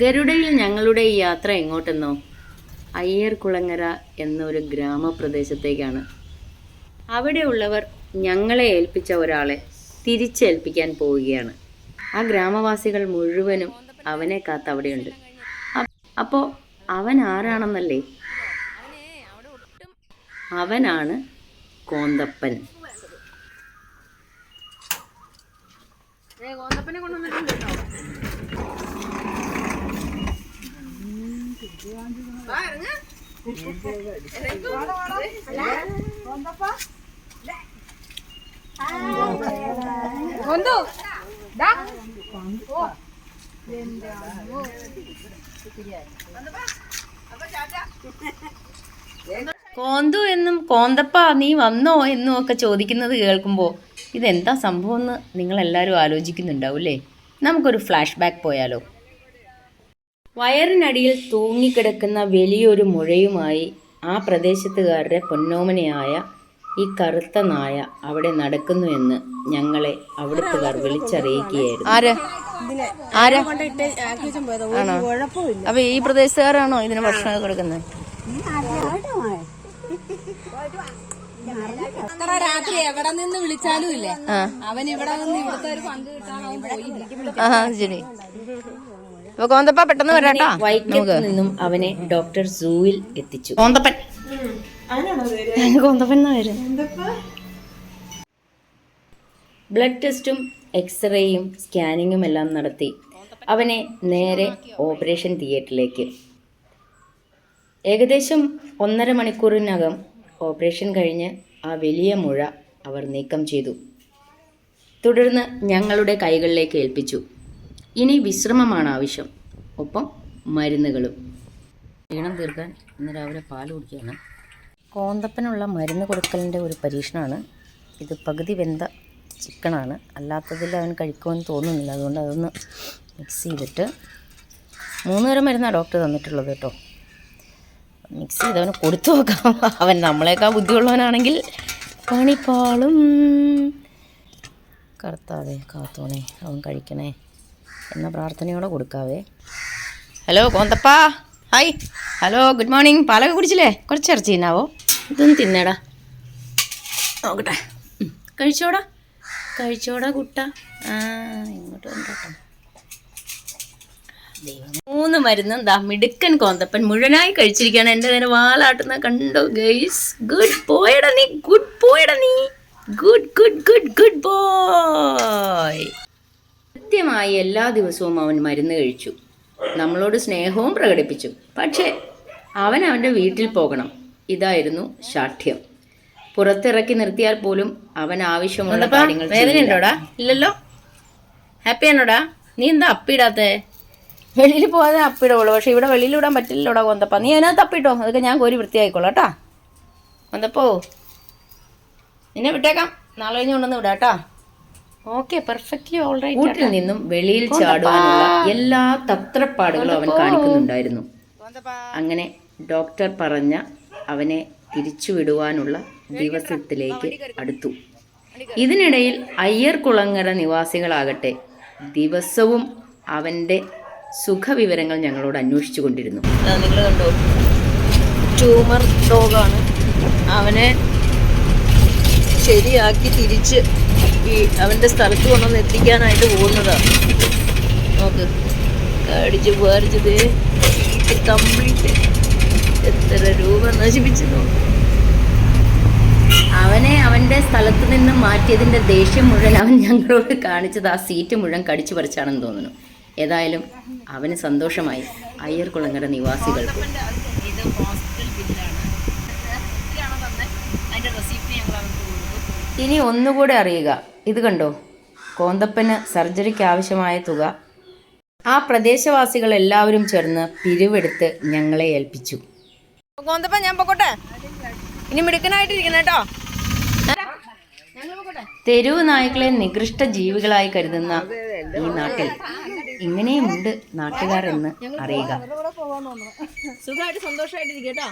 ഗരുഡയിൽ ഞങ്ങളുടെ ഈ യാത്ര എങ്ങോട്ടെന്നോ? അയ്യർ കുളങ്ങര എന്നൊരു ഗ്രാമപ്രദേശത്തേക്കാണ്. അവിടെയുള്ളവർ ഞങ്ങളെ ഏൽപ്പിച്ച ഒരാളെ തിരിച്ചേൽപ്പിക്കാൻ പോവുകയാണ്. ആ ഗ്രാമവാസികൾ മുഴുവനും അവനെ കാത്ത് അവിടെയുണ്ട് അപ്പോ അവൻ ആരാണെന്നല്ലേ? അവനാണ് കോന്തപ്പൻ. കോന്തു എന്നും കോന്തപ്പ നീ വന്നോ എന്നും ഒക്കെ ചോദിക്കുന്നത് കേൾക്കുമ്പോൾ ഇതെന്താ സംഭവം എന്ന് നിങ്ങൾ എല്ലാവരും ആലോചിക്കുന്നുണ്ടാവും അല്ലേ? നമുക്കൊരു ഫ്ലാഷ് ബാക്ക് പോയാലോ. വയറിനടിയിൽ തൂങ്ങിക്കിടക്കുന്ന വലിയൊരു മുഴയുമായി ആ പ്രദേശത്തുകാരുടെ പൊന്നോമനയായ ഈ കറുത്ത നായ അവിടെ നടക്കുന്നു എന്ന് ഞങ്ങളെ അവിടുത്തുകാർ വിളിച്ചറിയിക്കുകയായിരുന്നു. അപ്പൊ ഈ പ്രദേശത്തുകാരാണോ ഇതിന് ഭക്ഷണം കൊടുക്കുന്നത്? രാത്രി എവിടെ നിന്ന് വിളിച്ചാലും ഇല്ലേ? അവൻ ഇവിടെ ഇവിടുത്തെ ഒരു പങ്ക് കിട്ടാൻ ശരി. അപ്പൊ കോന്തപ്പ പെട്ടെന്ന് വരാട്ടോ വൈക്കത്ത് നിന്നും അവനെ ഡോക്ടർ സൂവിൽ എത്തിച്ചു. കോന്തപ്പൻ കോന്തപ്പൻ ബ്ലഡ് ടെസ്റ്റും എക്സ്റേയും സ്കാനിങ്ങും എല്ലാം നടത്തി അവനെ നേരെ ഓപ്പറേഷൻ തിയേറ്ററിലേക്ക് ഏകദേശം ഒന്നര മണിക്കൂറിനകം ഓപ്പറേഷൻ കഴിഞ്ഞ് ആ വലിയ മുഴ അവർ നീക്കം ചെയ്തു. തുടർന്ന് ഞങ്ങളുടെ കൈകളിലേക്ക് ഏൽപ്പിച്ചു. ഇനി വിശ്രമമാണ് ആവശ്യം. ഒപ്പം മരുന്നുകളും. ക്ഷീണം തീർക്കാൻ ഇന്ന് രാവിലെ പാൽ കുടിക്കുകയാണ്. കോന്തപ്പനുള്ള മരുന്ന് കൊടുക്കലിന്റെ ഒരു പരീക്ഷണമാണ്. ഇത് പകുതി വെന്ത ചിക്കനാണ്. അല്ലാത്തതിൽ അവൻ കഴിക്കുമെന്ന് തോന്നുന്നില്ല. അതുകൊണ്ട് അതൊന്ന് മിക്സ് ചെയ്തിട്ട് മൂന്ന് തരം മരുന്നാണ് ഡോക്ടർ തന്നിട്ടുള്ളത് കേട്ടോ. മിക്സ് ചെയ്ത് അവന് കൊടുത്തു നോക്കാം. അവൻ നമ്മളെക്കാൾ ബുദ്ധിയുള്ളവനാണെങ്കിൽ പണിപ്പാളും. കർത്താവേ കാത്തോണേ അവൻ കഴിക്കണേ. എന്ന പ്രാർത്ഥനയോടെ കൊടുക്കാവേ. ഹലോ കോന്തപ്പാ ഹായ്. Hello good morning. പാലൊക്കെ കുടിച്ചില്ലേ? കുറച്ച് ഇറച്ചി തിന്നാവോ? ഇതൊന്ന് തിന്നേടാ. നോക്കട്ടെ. കഴിച്ചോടാ. കഴിച്ചോടാ കുട്ട. ആ ഇങ്ങോട്ട് കൊണ്ടോട്ടോ. മൂന്ന് മരുന്നും ദാ മിടുക്കൻ കോന്തപ്പൻ മുഴുവനായി കഴിച്ചിരിക്കുകയാണ്. എന്റെ നേരെ വാലാട്ടുന്ന കണ്ടോ ഗൈസ് ഗുഡ് പോയടാ നീ ഗുഡ് പോയടാ നീ good good good good boy കൃത്യമായി എല്ലാ ദിവസവും അവൻ മരുന്ന് കഴിച്ചു. നമ്മളോട് സ്നേഹവും പ്രകടിപ്പിച്ചു. പക്ഷേ അവൻ അവന്റെ വീട്ടിൽ പോകണം. ഇതായിരുന്നു ശാഠ്യം. പുറത്തിറക്കി നിർത്തിയാൽ പോലും അവൻ ആവശ്യമുള്ള കാര്യങ്ങൾ വേദനയുണ്ടോടാ ഇല്ലല്ലോ. ഹാപ്പി ആണോടാ? നീ എന്താ അപ്പിടാത്തേ? വെളിയിൽ പോകാതെ അപ്പിടുള്ളൂ പക്ഷേ ഇവിടെ വെളിയിൽ വിടാൻ പറ്റില്ലല്ലോടാ കൊന്തപ്പ നീ അതിനകത്ത് അപ്പിട്ടോ? അതൊക്കെ ഞാൻ കോരി വൃത്തിയായിക്കോളാം കേട്ടാ. കൊന്തപ്പോ നിന്നെ വിട്ടേക്കാം. നാളെ കഴിഞ്ഞ് കൊണ്ടുവന്ന് വിടാം കേട്ടാ. ഓക്കെ പെർഫെക്റ്റ്ലി ഓൾറൈറ്റ് വീട്ടിൽ നിന്നും വെളിയിൽ ചാടുവാനുള്ള എല്ലാ തത്രപ്പാടുകളും അവൻ കാണിക്കുന്നുണ്ടായിരുന്നു. അങ്ങനെ ഡോക്ടർ പറഞ്ഞ അവനെ തിരിച്ചുവിടുവാനുള്ള ദിവസത്തിലേക്ക് അടുത്തു. ഇതിനിടയിൽ അയ്യർ കുളങ്ങര നിവാസികളാകട്ടെ ദിവസവും അവന്റെ സുഖവിവരങ്ങൾ ഞങ്ങളോട് അന്വേഷിച്ചു കൊണ്ടിരുന്നു. നിങ്ങൾ കണ്ടോ? ട്യൂമർ ഡോഗാണ് അവനെ ശരിയാക്കി തിരിച്ച് ഈ അവന്റെ സ്ഥലത്ത് കൊണ്ടുവന്ന് എത്തിക്കാനായിട്ട് പോകുന്നതാണ് നോക്ക്. കടിച്ച് വേർച്ചത് കംപ്ലീറ്റ് എത്ര രൂപ നശിപ്പിച്ചു അവനെ അവന്റെ സ്ഥലത്ത് നിന്ന് മാറ്റിയതിന്റെ ദേഷ്യം മുഴുവൻ അവൻ ഞങ്ങളോട് കാണിച്ചത് ആ സീറ്റ് മുഴുവൻ കടിച്ചു പറിച്ചാണെന്ന് തോന്നുന്നു. ഏതായാലും അവന് സന്തോഷമായി. അയ്യർകുളങ്ങര നിവാസികൾക്ക്. ഇനി ഒന്നുകൂടെ അറിയുക. ഇത് കണ്ടോ? കോന്തപ്പന് സർജറിക്ക് ആവശ്യമായ തുക. ആ പ്രദേശവാസികൾ എല്ലാവരും ചേർന്ന് പിരിവെടുത്ത് ഞങ്ങളെ ഏൽപ്പിച്ചു. കോന്തപ്പൻ ഞാൻ പൊക്കോട്ടെ? ഇനി മിടുക്കനായിട്ടിരിക്കണം കേട്ടോ. തെരുവ് നായ്ക്കളെ നികൃഷ്ട ജീവികളായി കരുതുന്ന ഈ നാട്ടിൽ ഇങ്ങനെയുമുണ്ട് നാട്ടുകാരെന്ന് അറിയുക. സുഖമായിട്ട് സന്തോഷമായിട്ടിരിക്കട്ടോ